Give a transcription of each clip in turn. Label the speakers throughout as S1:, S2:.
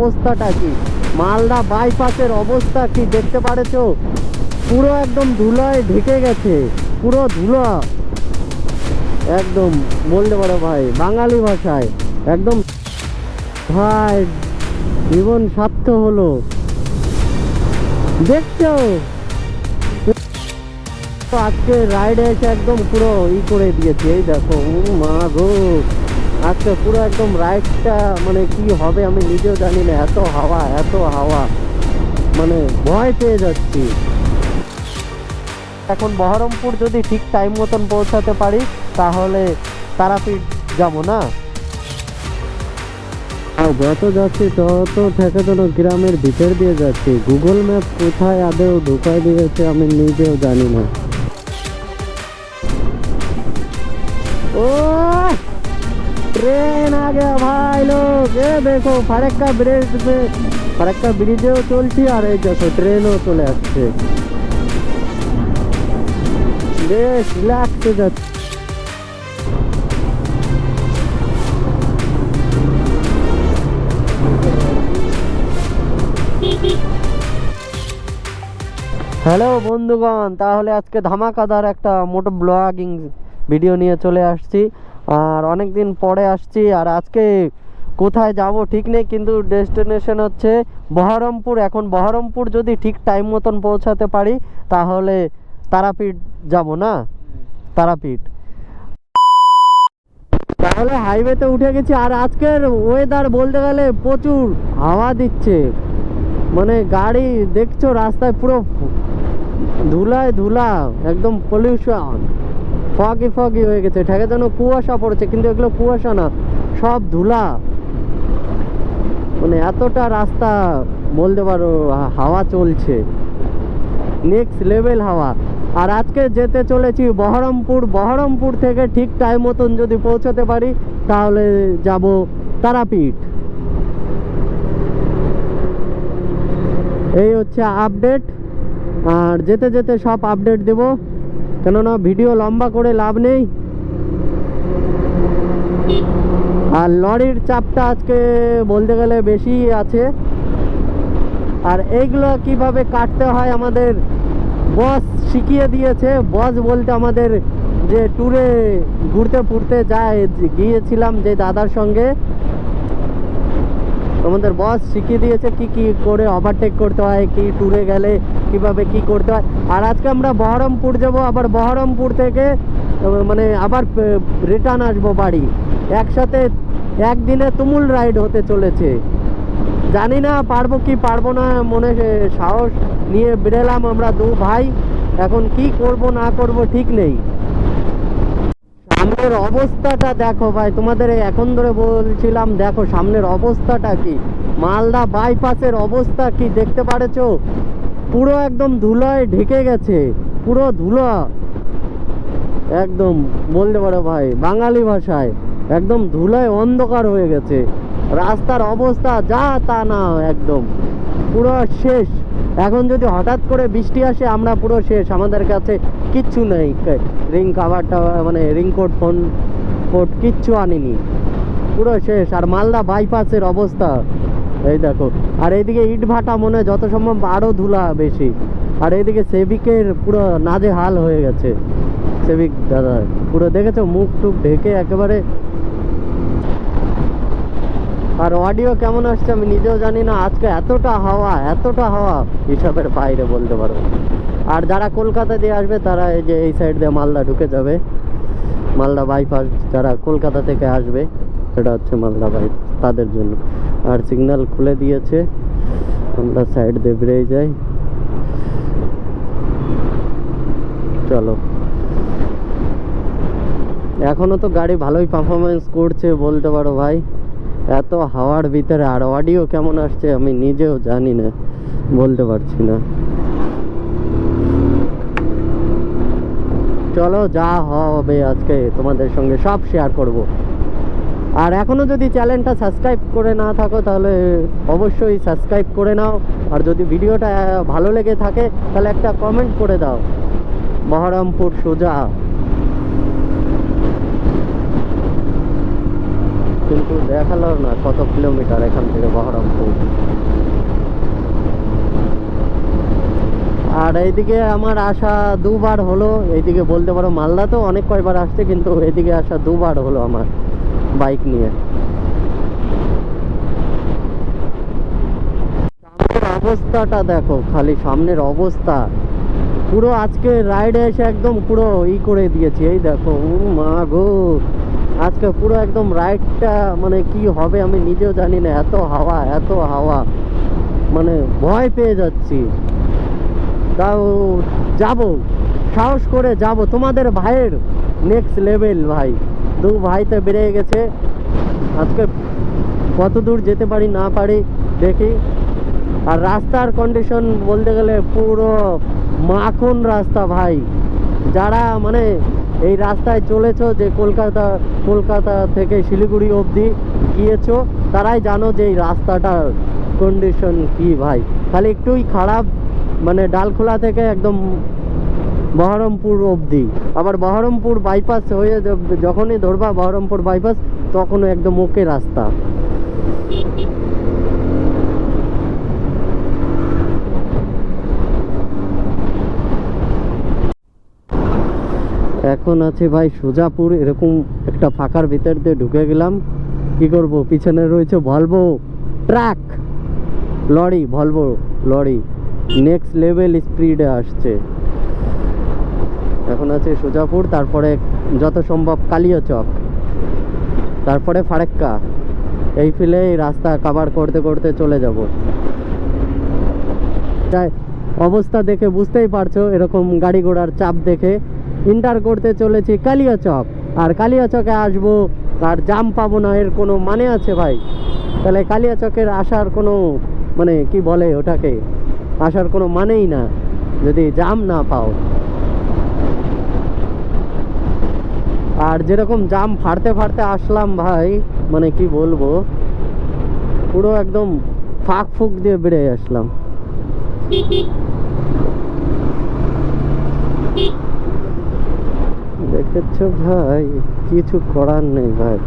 S1: অবস্থাটা কি? মালদা বাইপাসের অবস্থা কি দেখতে পারেছো? পুরো একদম ধুলায় ঢেকে গেছে, পুরো ধুলা। একদম বলতে পারো ভাই, বাঙালি ভাষায়, একদম ভাই, জীবন স্বার্থ হলো। দেখছ? আজকে রাইডে এসে একদম পুরো ই করে দিয়েছে, এই দেখো মা গো। আজকে পুরো একদম রাইডটা মানে কি হবে আমি নিজেও জানি না, এত হাওয়া এত হাওয়া। মানে ভয় পেয়ে যাচ্ছি। এখন বহরমপুর যদি ঠিক টাইম মতন পৌঁছাতে পারি, তাহলে তারাপীঠ যাব না? আর যত যাচ্ছি, তত ঠেকাতন গ্রামের ভিতর দিয়ে যাচ্ছি। গুগল ম্যাপ কোথায় আদেও ঢুকাই দিয়েছে আমি নিজেও জানি না। ट्रेन आ गया भाई लोग ये देखो ফারাক্কা ব্রিজ पे ফারাক্কা ব্রিজেও চলছি আর এই দেখো ট্রেনও চলে আসছে বেশ রিল্যাক্সে যাচ্ছে হ্যালো বন্ধুগণ তাহলে আজকে ধামাকাদার একটা মোটো ব্লগিং ভিডিও নিয়ে চলে আসছি আর অনেক দিন পরে আসছি আর আজকে কোথায় যাব ঠিক নেই, কিন্তু ডেস্টিনেশন হচ্ছে বহরমপুর। এখন বহরমপুর যদি ঠিক টাইম মতন পৌঁছাতে পারি, তাহলে তারাপীঠ যাব না? তারাপীঠ। তাহলে হাইওয়েতে উঠে গেছি, আর আজকের ওয়েদার বলতে গেলে প্রচুর হাওয়া দিচ্ছে। মানে গাড়ি দেখছ রাস্তায় পুরো ধুলায় ধুলা, একদম পলিউশন ফগি ফগি হয়ে গেছে। ঠেকে যেন কুয়াশা পড়েছে, কিন্তু এগুলো কুয়াশা না, সব ধুলা। মানে এতটা রাস্তা, বলতে পারো, হাওয়া চলছে। নেক্সট লেভেল হাওয়া। আর আজকে যেতে চলেছি বহরমপুর। বহরমপুর থেকে ঠিক টাইম মতন যদি পৌঁছাতে পারি, তাহলে যাব তারাপীঠ। এই হচ্ছে আপডেট আর যেতে যেতে সব আপডেট দেব। কেননা ভিডিও লম্বা করে লাভ নেই। আর লরির চাপটা আজকে বলতে গেলে বেশি আছে। আর এইগুলো কীভাবে কাটতে হয় আমাদের বস শিখিয়ে দিয়েছে। বস বলতে আমাদের যে ট্যুরে ঘুরতে ফুরতে যায় গিয়েছিলাম যে দাদার সঙ্গে। আমাদের বস শিখিয়ে দিয়েছে কি কি করে ওভারটেক করতে হয়, কি ট্যুরে গেলে কীভাবে কি করতে হয়। আর আজকে আমরা বহরমপুর যাব, আবার বহরমপুর থেকে মানে আবার রিটার্ন আসব বাড়ি। একসাথে একদিনে তুমুল রাইড হতে চলেছে। জানি না পারব কি পারব না, মনে সাহস নিয়ে বেরোলাম আমরা দু ভাই। এখন কি করব না করব ঠিক নেই। সামনের অবস্থাটা দেখো ভাই, তোমাদের এখন ধরে বলছিলাম, দেখো সামনের অবস্থাটা কি? মালদা বাইপাসের অবস্থা কি দেখতে পারেছো? পুরো একদম ধুলায় ঢেকে গেছে, পুরো ধুলা। একদম বলতে পারো ভাই, বাঙালি ভাষায়। একদম ধুলায় অন্ধকার হয়ে গেছে। রাস্তার অবস্থা যা তা না, একদম। পুরো শেষ। এখন যদি হঠাৎ করে বৃষ্টি আসে, আমরা পুরো শেষ। আমাদের কাছে কিচ্ছু নেই। রিং কাভারটা মানে রিংকোট ফোন কোট কিচ্ছু আনিনি। পুরো শেষ। আর মালদা বাইপাসের অবস্থা। এই দেখো। আর এইদিকে ইট ভাটা মনে যত সম্ভব আরও ধুলা বেশি। আর এইদিকে সেবিকের পুরো নাজে হাল হয়ে গেছে। সেবিক দাদা, পুরো দেখেছ? মুখ টুক ঢেকে একেবারে। আর অডিও কেমন আসছে আমি নিজেও জানি না। আজকে এতটা হাওয়া এতটা হাওয়া হিসাবের বাইরে বলতে পারো। আর যারা কলকাতা দিয়ে আসবে, তারা এই যে এই সাইড দিয়ে মালদা ঢুকে যাবে। মালদা বাইপাস যারা কলকাতা থেকে আসবে, সেটা হচ্ছে মালদা বাইপাস তাদের জন্য। আর সিগন্যাল খুলে দিয়েছে। আমরা সাইড দিয়ে বেরিয়ে যাই। চলো। এখনও তো গাড়ি ভালোই পারফরমেন্স করছে বলতে পারো ভাই। এত হাওয়ার ভিতরে আর অডিও কেমন আসছে আমি নিজেও জানি না, বলতে পারছি না। চলো যা হবে আজকে তোমাদের সঙ্গে সব শেয়ার করব। আর এখনও যদি চ্যানেলটা সাবস্ক্রাইব করে না থাকো, তাহলে অবশ্যই সাবস্ক্রাইব করে নাও। আর যদি ভিডিওটা ভালো লেগে থাকে, তাহলে একটা কমেন্ট করে দাও। বহরমপুর সোজা। কিন্তু দেখাল না কত কিলোমিটার এখান থেকে বহরমপুর। আর এইদিকে আমার আসা দুবার হলো, এইদিকে বলতে পারো মালদা তো অনেক কয়বার আসছে, কিন্তু এইদিকে আসা দুবার হলো আমার। বাইক নিয়ে। সামনের অবস্থাটা দেখো, খালি সামনের অবস্থা। পুরো আজকে রাইডে এসে একদম পুরো ই করে দিয়েছি, এই দেখো ও মা গো। আজকে পুরো একদম রাইডটা মানে কি হবে আমি নিজেও জানি না, এত হাওয়া এত হাওয়া। মানে ভয় পেয়ে যাচ্ছি। তাও যাব, সাহস করে যাব। তোমাদের ভাইয়ের নেক্সট লেভেল ভাই। দু ভাইতে বেড়ে গেছে। আজকে কত দূর যেতে পারি না পারি দেখি। আর রাস্তার কন্ডিশন বলতে গেলে পুরো মাখন রাস্তা ভাই। যারা মানে এই রাস্তায় চলেছো যে কলকাতা কলকাতা থেকে শিলিগুড়ি অবধি গিয়েছো, তারাই জানো যে এই রাস্তাটার কন্ডিশন কি ভাই। খালি একটুই খারাপ মানে ডালখোলা থেকে একদম বহরমপুর অবধি। আবার বহরমপুর বাইপাস হয়ে যখনই ধরবা বহরমপুর বাইপাস তখনও একদম ওকে রাস্তা। এখন আছে ভাই সুজাপুর, এরকম একটা ফাঁকার ভিতর দিয়ে ঢুকে গেলাম। কি করব? পিছনে রয়েছে Volvo truck lorry Volvo lorry. Next level স্পিডে আসছে। এখন আছে সুজাপুর, তারপরে যত সম্ভব কালিয়াচক তারপরে ফারেক্কা। এই ফিলে এই রাস্তা কাভার করতে করতে চলে যাব। তাই অবস্থা দেখে বুঝতেই পারছ, এরকম গাড়ি ঘোড়ার চাপ দেখে ইন্টার করতে চলেছি কালিয়াচক আর কালিয়াচকে আসব, আর জাম পাবো না, এর কোনো মানে আছে ভাই? তাহলে কালিয়াচকের আসার কোনো মানে কি বলে ওটাকে? আসার কোনো মানেই না, যদি জাম না পাও। আর যেরকম জাম ফাড়তে ফাড়তে আসলাম ভাই মানে কি বলব, পুরো একদম ফাঁক ফুক দিয়ে বেড়ে আসলাম। দেখেছ ভাই? কিছু করার নেই ভাই।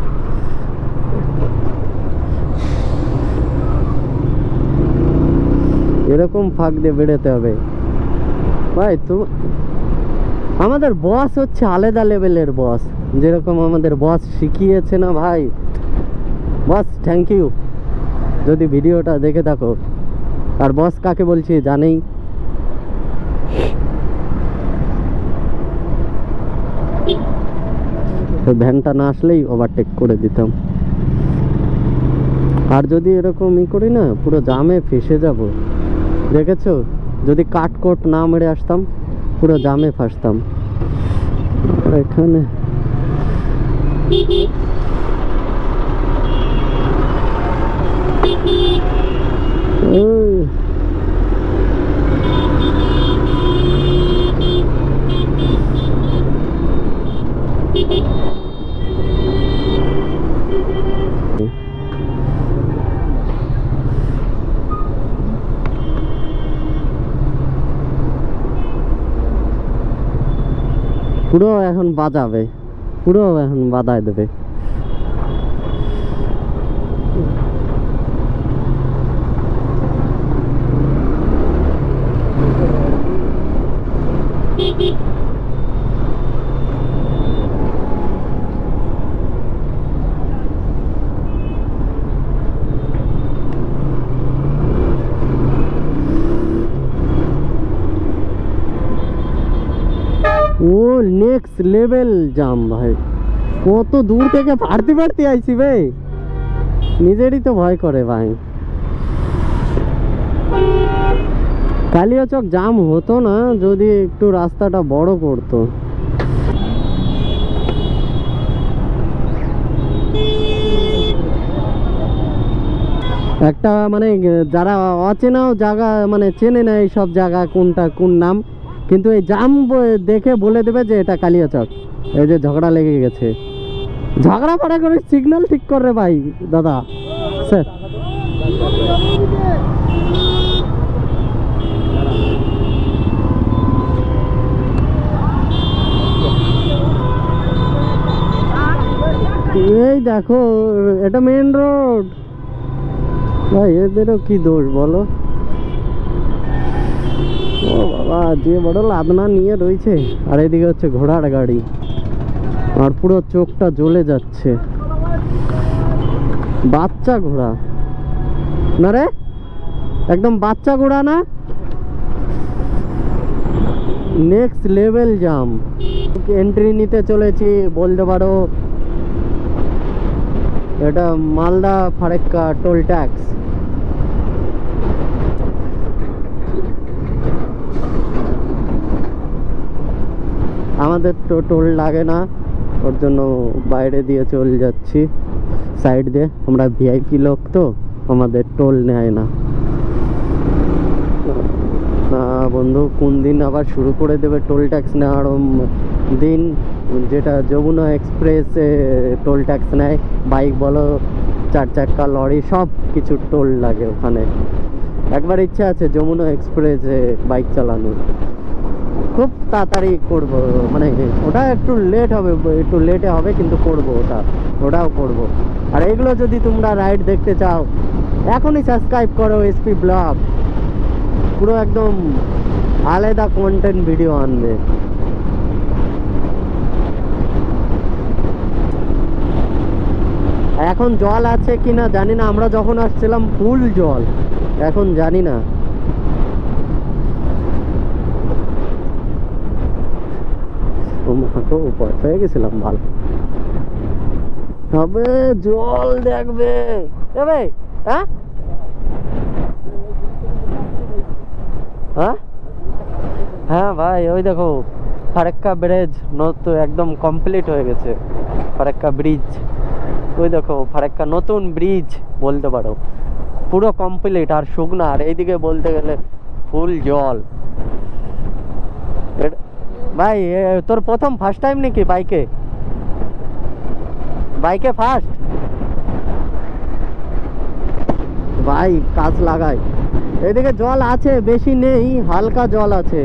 S1: এরকম ফাঁক দিয়ে বেরোতে হবে। ভাই, তো আমাদের বস হচ্ছে আলাদা লেভেলের বস যেরকম আমাদের বস শিখিয়েছে না ভাই? বস থ্যাংক ইউ যদি ভিডিওটা দেখে থাকো। আর বস কাকে বলছি জানেই? ভ্যানটা না আসলেই ওভারটেক করে দিতাম। আর যদি এরকম ই করি না, পুরো জামে ফেসে যাব। দেখেছ? যদি কাট কোট না মেরে আসতাম, পুরো জামে ফাঁসতাম। এখানে পুরো এখন বাজাবে। পুরো এখন বাধায় দেবে ও নেক্সট লেভেল জাম ভাই। কত দূর থেকে ফাড়তে ফাড়তে আইছি ভাই নিজেরই তো ভয় করে ভাই। কালিয়াচক জাম হতো না, যদি একটু রাস্তাটা বড় করতো। একটা মানে যারা অচেনাও জায়গা মানে চেনে না এই সব জায়গা, কোনটা কোন নাম। কিন্তু এই জাম দেখে বলে দেবে যে এটা কালিয়াচক এই যে ঝগড়া লেগে গেছে। ঝগড়া পড়া করে সিগন্যাল ঠিক করে ভাই, দাদা। স্যার। এই দেখো, এটা মেন রোড ভাই, এদেরও কি দোষ বলো? ও বাবা যে বড় লাদনা নিয়ে রয়েছে। আর এদিকে হচ্ছে ঘোড়ার গাড়ি। আর পুরো চোখটা জ্বলে যাচ্ছে। বাচ্চা ঘোড়া। না রে? একদম বাচ্চা ঘোড়া না? নেক্সট লেভেল জাম এন্ট্রি নিতে চলেছি, বলতে পারো। এটা মালদা ফারেক্কা টোল ট্যাক্স। আমাদের তো টোল লাগে না, ওর জন্য বাইরে দিয়ে চলে যাচ্ছি। সাইড দিয়ে, আমরা ভিআইপি লোক তো, আমাদের টোল নেয় না। বন্ধু, কোন দিন আবার শুরু করে দেবে টোল ট্যাক্স নেওয়ার দিন? যেটা যমুনা এক্সপ্রেসে টোল ট্যাক্স নেয়, বাইক বলো, চার চাক্কা লরি, সব কিছু টোল লাগে ওখানে। একবার ইচ্ছা আছে যমুনা এক্সপ্রেসে বাইক চালানোর। খুব তাড়াতাড়ি করব মানে ওটা একটু লেট হবে, একটু লেটে হবে কিন্তু করব ওটা, ওটাও করব। আর এগুলো যদি তোমরা রাইড দেখতে চাও, এখনই সাবস্ক্রাইব করো এসপি ব্লগ পুরো একদম আলাদা কন্টেন্ট ভিডিও আনবে। এখন জল আছে কিনা জানি না, আমরা যখন আসছিলাম ফুল জল, এখন জানি না। ও মা পেয়ে গেছিলাম, ভালো। হবে জল দেখবে। হ্যাঁ হ্যাঁ হ্যাঁ ভাই, ওই দেখো, ফারেক্কা ব্রিজ নতুন একদম কমপ্লিট হয়ে গেছে। ফারেক্কা ব্রিজ। ওই দেখো, ফারেক্কা নতুন ব্রিজ বলতে পারো। পুরো কমপ্লিট আর শুকনা, আর এইদিকে বলতে গেলে ফুল জল। ভাই তোর প্রথম ফার্স্ট টাইম নাকি বাইকে বাইকে ফার্স্ট ভাই, কাজ লাগাই এদিকে জল আছে, বেশি নেই, হালকা জল আছে।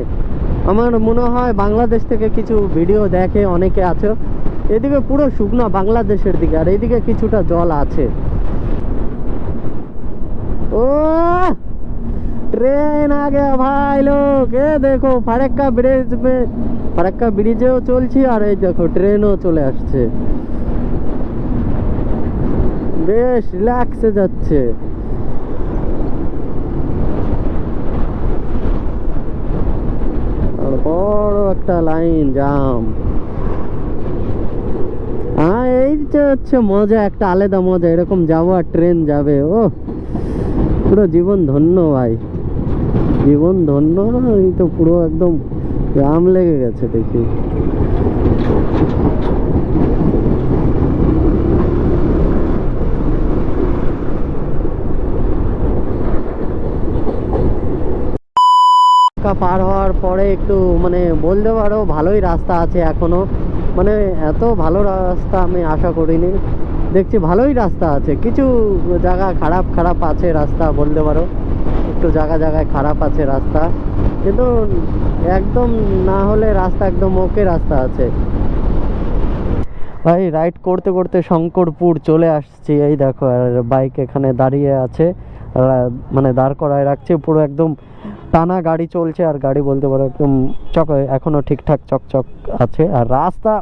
S1: আমার মনে হয় বাংলাদেশ থেকে কিছু ভিডিও দেখে অনেকে আছে। এদিকে পুরো শুকনো বাংলাদেশের দিকে, আর এদিকে কিছুটা জল আছে। ও ट्रेन आ गया भाई लोग ये देखो ফারাক্কা ব্রিজ মে ফারাক্কা ব্রিজেও চলছি আর এই দেখো ট্রেনও চলে আসছে বেশ রিল্যাক্সে যাচ্ছে আর বড় একটা লাইন জাম হ্যাঁ এই যে হচ্ছে মজা একটা আলাদা মজা এরকম যাবো আর ট্রেন যাবে ও পুরো জীবন ধন্য ভাই জীবন ধন্য এই তো পুরো একদম জাম লেগে গেছে দেখি। পার হওয়ার পরে একটু মানে বলতে পারো ভালোই রাস্তা আছে এখনও। মানে এত ভালো রাস্তা আমি আশা করিনি। দেখছি ভালোই রাস্তা আছে। কিছু জায়গা খারাপ খারাপ আছে রাস্তা বলতে পারো। একটু জায়গা জায়গায় খারাপ আছে রাস্তা। কিন্তু একদম না হলে রাস্তা একদম ওকে রাস্তা আছে। ভাই রাইড করতে করতে শঙ্করপুর চলে আসছি। এই দেখো, আর বাইক এখানে দাঁড়িয়ে আছে। মানে দাঁড় করায় রাখছে। পুরো একদম টানা গাড়ি চলছে, আর গাড়ি বলতে পারো একদম চক এখনও ঠিকঠাক চকচক আছে। আর রাস্তা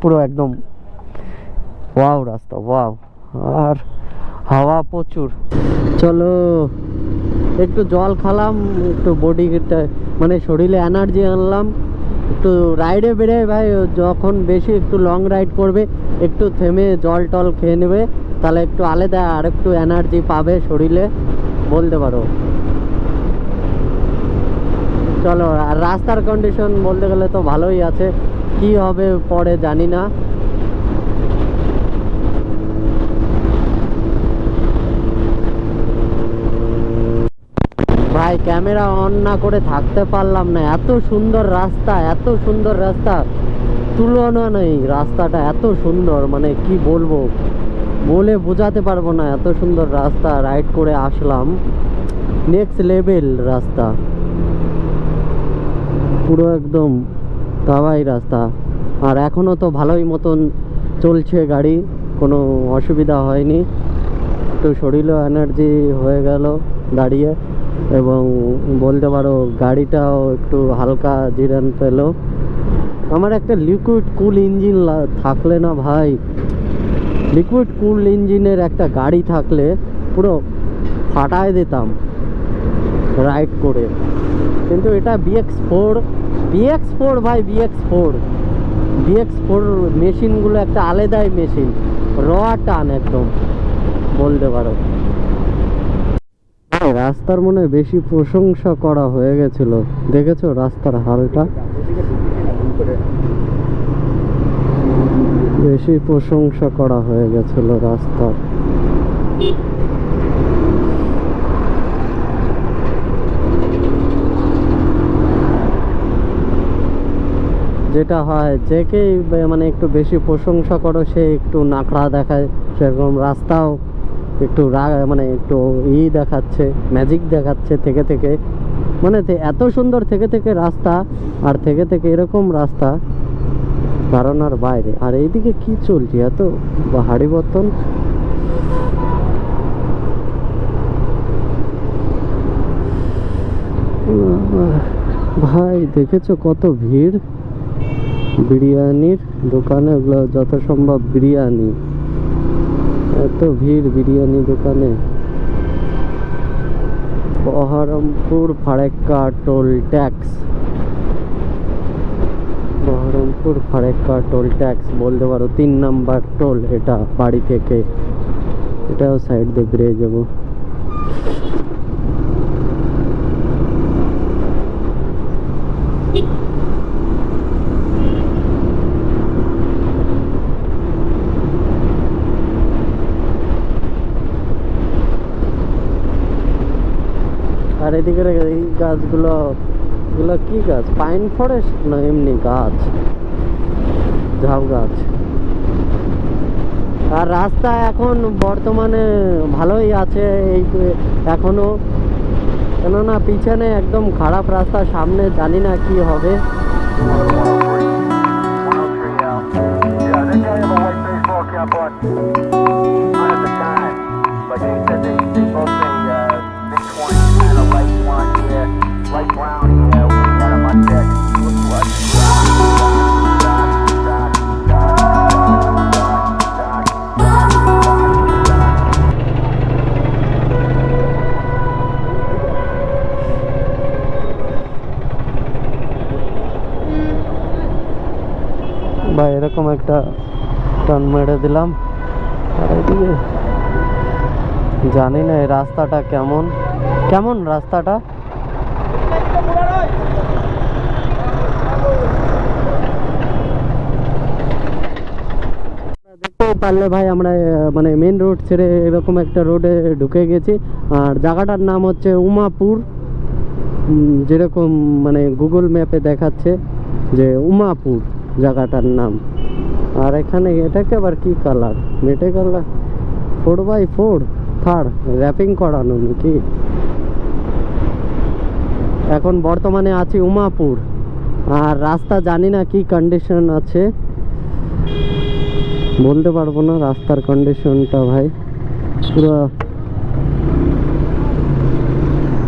S1: পুরো একদম ওয়াও রাস্তা ওয়াও আর হাওয়া প্রচুর। চলো একটু জল খালাম, একটু বডিটা মানে শরীরে এনার্জি আনলাম, একটু রাইডে বেড়ে ভাই, যখন বেশি একটু লং রাইড করবে, একটু থেমে জল টল খেয়ে নেবে, তাহলে একটু আলাদা আর একটু এনার্জি পাবে শরীরে, বলতে পারো। চলো, আর রাস্তার কন্ডিশন বলতে গেলে তো ভালোই আছে, কি হবে পরে জানি না। ভাই, ক্যামেরা অন না করে থাকতে পারলাম না। এত সুন্দর রাস্তা, এত সুন্দর রাস্তা। তুলনা নেই রাস্তাটা এত সুন্দর মানে কি বলব? বলে বোঝাতে পারব না এত সুন্দর রাস্তা রাইড করে আসলাম। নেক্সট লেভেল রাস্তা। পুরো একদম দাবাই রাস্তা। আর এখনও তো ভালোই মতন চলছে গাড়ি, কোনো অসুবিধা হয়নি। একটু শরীরও এনার্জি হয়ে গেল দাঁড়িয়ে। এবং বলতে পারো গাড়িটাও একটু হালকা জিরান পেল। আমার একটা লিকুইড কুল ইঞ্জিন থাকলে না ভাই লিকুইড কুল ইঞ্জিনের একটা গাড়ি থাকলে পুরো ফাটায় দিতাম রাইড করে। কিন্তু এটা বিএক্স ফোর বিএক্স ফোর ভাই বিএক্স ফোর বিএক্স ফোর মেশিনগুলো একটা আলাদাই মেশিন র টান একদম, বলতে পারো। রাস্তার মনে বেশি প্রশংসা করা হয়ে গেছিল। দেখেছ রাস্তার হালটা? বেশি প্রশংসা করা হয়ে গেছিল রাস্তার। যেটা হয় যেকেই মানে একটু বেশি প্রশংসা করো, সে একটু নাকড়া দেখায়, সেরকম রাস্তাও একটু রাগ মানে একটু ই দেখাচ্ছে ম্যাজিক দেখাচ্ছে থেকে থেকে। মানে এত সুন্দর থেকে থেকে রাস্তা আর থেকে থেকে এরকম রাস্তা, ধারণার বাইরে। আর এইদিকে কি চলছে এত হাড়ি বর্তন? ভাই, দেখেছ কত ভিড়? বিরিয়ানির দোকানে যত সম্ভব বিরিয়ানি। এত ভিড় বিরিয়ানি দোকানে? Baharampur Farakka toll tax. Baharampur Farakka toll tax বলতে পারো, তিন নাম্বার টোল এটা, বাড়ি থেকে। এটাও সাইড দিয়ে বেরিয়ে যাব আর এদিকে এই গাছগুলো, এগুলো কি গাছ? পাইন ফরেস্ট না, এমনি গাছ। ঝাউ গাছ। আর রাস্তা এখন বর্তমানে ভালোই আছে, এই এখনও। কেননা পিছনে একদম খারাপ রাস্তা, সামনে জানি না কি হবে।
S2: Light
S1: মেরে দিলাম। জানি না এই রাস্তাটা কেমন। কেমন রাস্তাটা? পারলে ভাই আমরা মানে মেন রোড ছেড়ে এরকম একটা রোডে ঢুকে গেছি। আর জায়গাটার নাম হচ্ছে উমাপুর। যেরকম মানে গুগল ম্যাপে দেখাচ্ছে যে উমাপুর জায়গাটার নাম। আর এখানে এটাকে আবার কি কালার মেটে colour four by four third wrapping করানো নাকি? এখন বর্তমানে আছি উমাপুর। আর রাস্তা জানি না কি কন্ডিশন আছে। বলতে পারব না রাস্তার কন্ডিশনটা ভাই। পুরো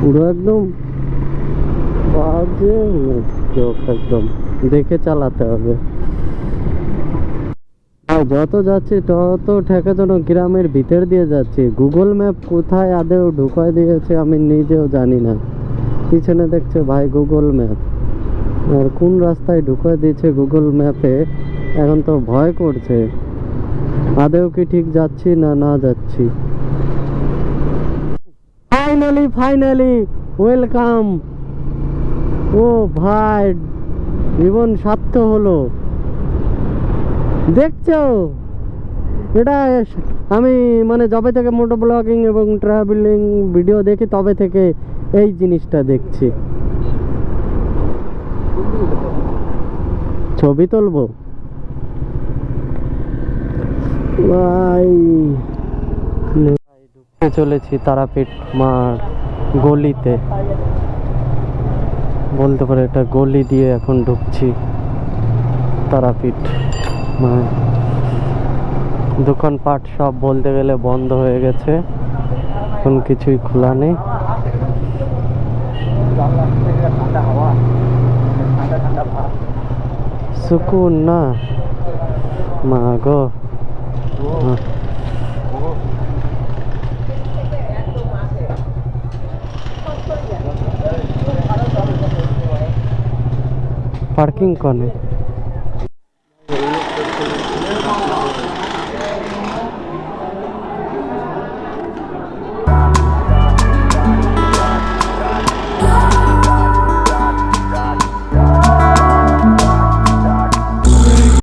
S1: পুরো একদম বাজে একদম দেখে চালাতে হবে। আর যত যাচ্ছি, তত ঠেকে যেন গ্রামের ভিতর দিয়ে যাচ্ছি। গুগল ম্যাপ কোথায় আদেও ঢুকায় দিয়েছে আমি নিজেও জানি না। পিছনে দেখছে ভাই গুগল ম্যাপ আর কোন রাস্তায় ঢুকায় দিয়েছে গুগল ম্যাপে এখন তো ভয় করছে। আদেও কি ঠিক যাচ্ছি না না যাচ্ছি? ফাইনালি ফাইনালি ওয়েলকাম ও ভাই, জীবন সার্থ হলো। দেখছ? এটা আমি মানে যবে থেকে মোটো ব্লগিং এবং ট্রাভেলিং ভিডিও দেখি, তবে থেকে এই জিনিসটা দেখছি। ছবি তুলবো? ভাই চলেছি তারাপীঠ মার গলিতে। বলতে পারে এটা গলি দিয়ে এখন ঢুকছি তারাপীঠ। মায় দোকানপাট সব বলতে গেলে বন্ধ হয়ে গেছে। এখন কিছুই খোলা নেই। সুকুন না? মা গো। পার্কিং কনে?